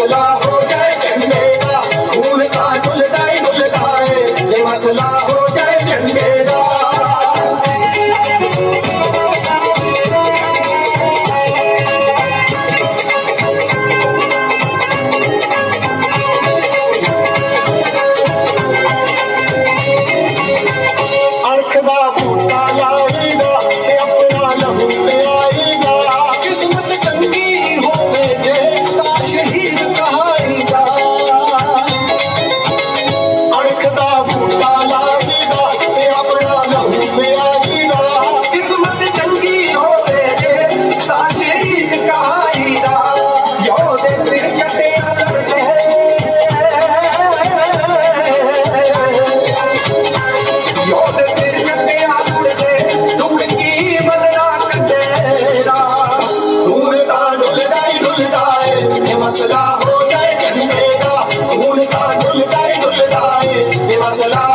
Salah. मसला हो जाए जनते का खून का डुलता डुलता है ये मसला